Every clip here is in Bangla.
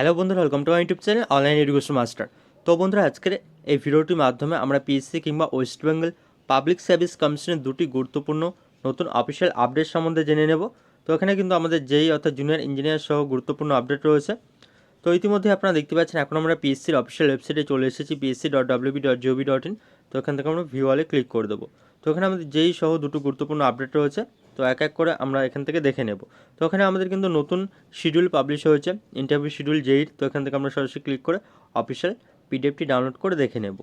হ্যালো বন্ধুরা welcome to my YouTube channel online education master তো বন্ধুরা, আজকের এই ভিডিওটির মাধ্যমে আমরা পিএসসি কিংবা ওয়েস্ট বেঙ্গল পাবলিক সার্ভিস কমিশনের দুটি গুরুত্বপূর্ণ নতুন অফিসিয়াল আপডেট সম্বন্ধে জেনে নেব। তো এখানে কিন্তু আমাদের জেই অর্থাৎ জুনিয়র ইঞ্জিনিয়ার সহ গুরুত্বপূর্ণ আপডেট রয়েছে। তো ইতিমধ্যে আপনারা দেখতে পাচ্ছেন, এখন আমরা পিএসসির অফিসিয়াল ওয়েবসাইটে চলে এসেছি PSC dot WB dot GOV dot in তো এখান থেকে আমরা ভিওয়ালে ক্লিক করে দেবো। তো এখানে আমাদের যেই সহ দুটো গুরুত্বপূর্ণ আপডেট রয়েছে, তো এক এক করে আমরা এখান থেকে দেখে নেব। তো এখানে আমাদের কিন্তু নতুন শিডিউল পাবলিশ হয়েছে ইন্টারভিউ শিডিউল যেই, তো এখান থেকে আমরা সরাসরি ক্লিক করে অফিসিয়াল পিডিএফটি ডাউনলোড করে দেখে নেব।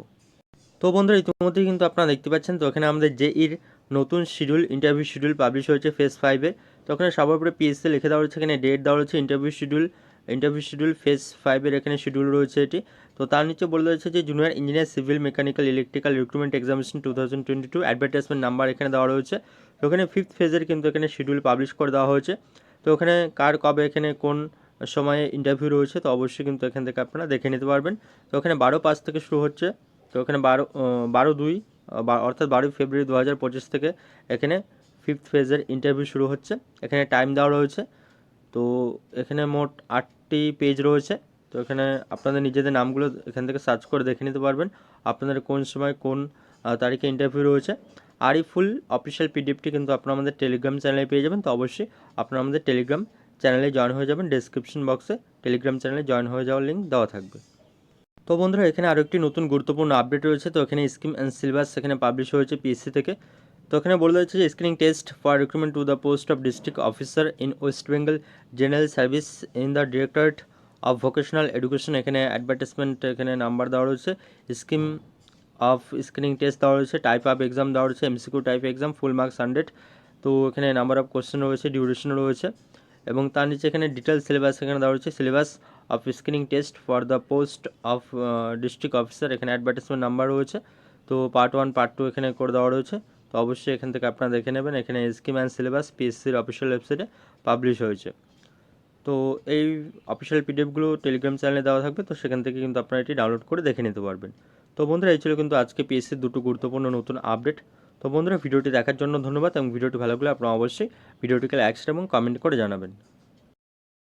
তো বন্ধুরা, ইতিমধ্যেই কিন্তু আপনারা দেখতে পাচ্ছেন, তো এখানে আমাদের জেইর নতুন শিডিউল ইন্টারভিউ শিডিউল পাবলিশ হয়েছে ফেজ ফাইভে তো ওখানে সবার উপরে পিএসসি লিখে দেওয়া রয়েছে, এখানে ডেট দেওয়া রয়েছে interview schedule interview schedule phase ফাইভের এখানে শিডিউল রয়েছে এটি। তো তার নিচে বলে রয়েছে যে junior engineer civil mechanical electrical recruitment examination two thousand twenty two advertisement number এখানে দেওয়া রয়েছে। তো ওখানে ফিফথ ফেজের কিন্তু এখানে শিডিউল পাবলিশ করে দেওয়া হয়েছে। তো ওখানে কার কবে এখানে কোন সময়ে ইন্টারভিউ রয়েছে, তো অবশ্যই কিন্তু এখান থেকে আপনারা দেখে নিতে পারবেন। তো ওখানে বারো পাঁচ থেকে শুরু হচ্ছে। তো ওখানে বারো বারো দুই অর্থাৎ বারোই ফেব্রুয়ারি দু হাজার পঁচিশ থেকে এখানে ফিফথ ফেজের ইন্টারভিউ শুরু হচ্ছে। এখানে টাইম দেওয়া রয়েছে। তো এখানে মোট আটটি পেজ রয়েছে। তো এখানে আপনাদের নিজেদের নামগুলো এখান থেকে সার্চ করে দেখে নিতে পারবেন। আপনাদের কোন সময় কোন তারিখে ইন্টারভিউ রয়েছে। আর এই ফুল অফিসিয়াল পিডিএফটি কিন্তু আপনারা আমাদের টেলিগ্রাম চ্যানেলে পেয়ে যাবেন। তো অবশ্যই আপনারা আমাদের টেলিগ্রাম চ্যানেলে জয়েন হয়ে যাবেন। ডেসক্রিপশন বক্সে টেলিগ্রাম চ্যানেলে জয়েন হয়ে যাওয়ার লিঙ্ক দেওয়া থাকবে। তো বন্ধুরা, এখানে আরও একটি নতুন গুরুত্বপূর্ণ আপডেট রয়েছে। তো এখানে স্কিম অ্যান্ড সিলেবাস এখানে পাবলিশ হয়েছে পিএসসি থেকে। তো এখানে বলে রয়েছে যে screening test for recruitment to the post of district officer in West Bengal general service in the directorate of vocational education এখানে অ্যাডভার্টাইজমেন্ট এখানে নাম্বার দেওয়া রয়েছে। স্কিম অফ স্ক্রিনিং টেস্ট দেওয়া রয়েছে টাইপ অফ এক্সাম দেওয়া রয়েছে MCQ type exam full marks hundred তো এখানে নাম্বার অফ কোশ্চেন রয়েছে ডিউরেশন রয়েছে। এবং তার নিচে এখানে ডিটেল সিলেবাস এখানে দেওয়া রয়েছে। Syllabus of screening test for the post of district officer এখানে অ্যাডভার্টাইজমেন্ট নাম্বার রয়েছে। তো পার্ট ওয়ান পার্ট টু এখানে করে দেওয়া রয়েছে। তো অবশ্যই এখান থেকে আপনারা দেখে নেবেন। এখানে স্কিম অ্যান্ড সিলেবাস পিএসসির অফিসিয়াল ওয়েবসাইটে পাবলিশ হয়েছে। তো এই অফিসিয়াল পিডিএফগুলো টেলিগ্রাম চ্যানেলে দেওয়া থাকবে, তো সেখান থেকে কিন্তু আপনারা এটি ডাউনলোড করে দেখে নিতে পারবেন। তো বন্ধুরা, এই ছিল কিন্তু আজকে পিএসসির দুটো গুরুত্বপূর্ণ নতুন আপডেট তো বন্ধুরা, ভিডিওটি দেখার জন্য ধন্যবাদ এবং ভিডিওটি ভালো লাগলে আপনারা অবশ্যই ভিডিওটিকে লাইক এবং কমেন্ট করে জানাবেন।